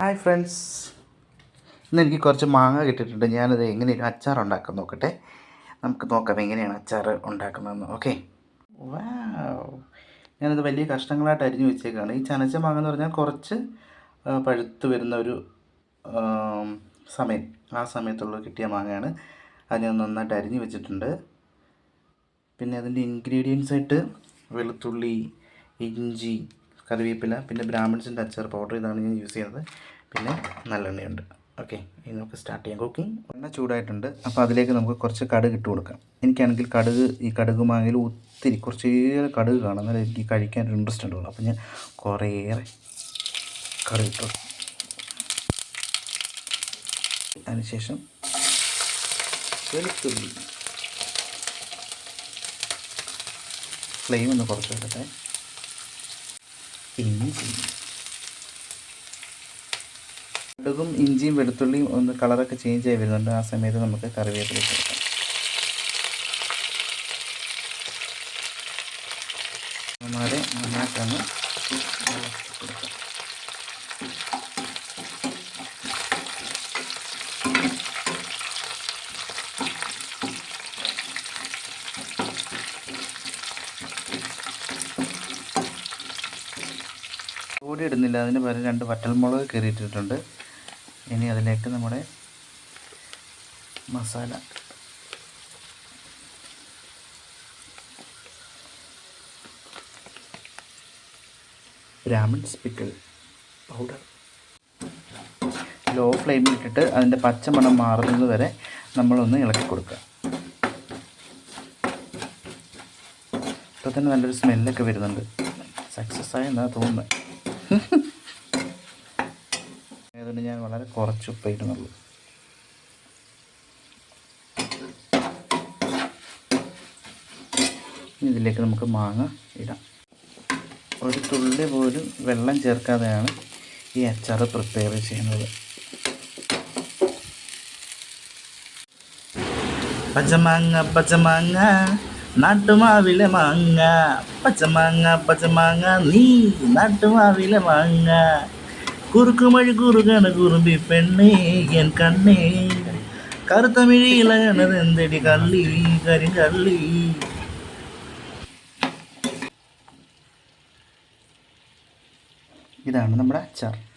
Hi friends. ഇന്ന് എനിക്ക് കുറച്ച് മാങ്ങ കിട്ടിയിട്ടുണ്ട്. ഞാനത് എങ്ങനെയാണ് അച്ചാർ ഉണ്ടാക്കാൻ നോക്കട്ടെ. നമുക്ക് നോക്കാം എങ്ങനെയാണ് അച്ചാർ ഉണ്ടാക്കുന്നതെന്ന്. ഓക്കെ. ഞാനത് വലിയ കഷ്ണങ്ങളായിട്ട് അരിഞ്ഞു വെച്ചേക്കാണ്. ഈ ചനച്ച മാങ്ങ എന്ന് പറഞ്ഞാൽ കുറച്ച് പഴുത്ത് വരുന്ന ഒരു സമയം. ആ സമയത്തുള്ള കിട്ടിയ മാങ്ങയാണ്. അത് ഞാൻ നന്നായിട്ട് അരിഞ്ഞു വെച്ചിട്ടുണ്ട്. പിന്നെ അതിന്റെ ഇൻഗ്രീഡിയൻസ് ആയിട്ട് വെളുത്തുള്ളി ഇഞ്ചി കറിവേപ്പില പിന്നെ ബ്രാഹ്മിൺസിന്റെ അച്ചാർ പൗഡർ ഇതാണ് ഞാൻ യൂസ് ചെയ്യുന്നത്. പിന്നെ നല്ലെണ്ണയുണ്ട്. ഓക്കെ ഇനി നമുക്ക് സ്റ്റാർട്ട് ചെയ്യാം കുക്കിംഗ് എണ്ണ ചൂടായിട്ടുണ്ട്. അപ്പോൾ അതിലേക്ക് നമുക്ക് കുറച്ച് കടുക് ഇട്ട് കൊടുക്കാം. എനിക്കാണെങ്കിൽ കടുക് ഈ കടുക് മാങ്ങയിൽ ഒത്തിരി കുറച്ചേറെ കടുക് കാണാം. എന്നാലും എനിക്ക് കഴിക്കാൻ ഒരു ഇൻട്രസ്റ്റ് ഉണ്ടാവുള്ളൂ അപ്പോൾ ഞാൻ കുറേയേറെ കടുക് ഇട്ടു അതിനുശേഷം വെളുത്തുള്ളി. ഫ്ലെയിം ഒന്ന് കുറച്ച് വെക്കട്ടെ ഇഞ്ചി കടുകും ഇഞ്ചിയും വെളുത്തുള്ളിയും ഒന്ന് കളറൊക്കെ ചേഞ്ച് ആയി വരുന്നുണ്ട്. ആ സമയത്ത് നമുക്ക് കറിവേപ്പില ചേർക്കാം നന്നായി നന്നായിട്ടൊന്ന് കൊടുക്കാം പൊടി ഇടുന്നില്ല. അതിന് പകരം രണ്ട് വറ്റൽമുളക് കയറിയിട്ടിട്ടുണ്ട് ഇനി അതിലേക്ക് നമ്മുടെ മസാല. ബ്രാഹ്മിൺ സ്പിക്കിൾ പൗഡർ. ലോ ഫ്ലെയിമിൽ ഇട്ടിട്ട് അതിന്റെ പച്ചമണം മാറുന്നത് വരെ നമ്മളൊന്ന് ഇളക്കി കൊടുക്കുക. ഇപ്പോൾ തന്നെ നല്ലൊരു സ്മെല്ലൊക്കെ വരുന്നുണ്ട്. സക്സസ് ആയി എന്നാ തോന്നുന്നത്. അതുകൊണ്ട് ഞാൻ വളരെ കുറച്ച് ഉപ്പ് ഇടുന്നുള്ളൂ ഇനി ഇതിലേക്ക് നമുക്ക് മാങ്ങ ഇടാം. ഒരു തുള്ളി പോലും വെള്ളം ചേർക്കാതെയാണ് ഈ അച്ചാർ പ്രിപ്പയർ ചെയ്യുന്നത്. പച്ചമാങ്ങ പച്ചമാങ്ങ. നാട്ടുമാവിലെ മാങ്ങ പച്ചമാങ്ങ പച്ചമാങ്ങ നീ നാട്ടുമാവിലെ മാങ്ങ. കുറുക്കുമഴി കുറുകണ കുറുമ്പി പെണ്ണേ എൻ കണ്ണേ. കറുത്തമിഴിയിലകണത് എന്തടി കള്ളി കരിങ്കള്ളി. ഇതാണ് നമ്മുടെ അച്ചാർ.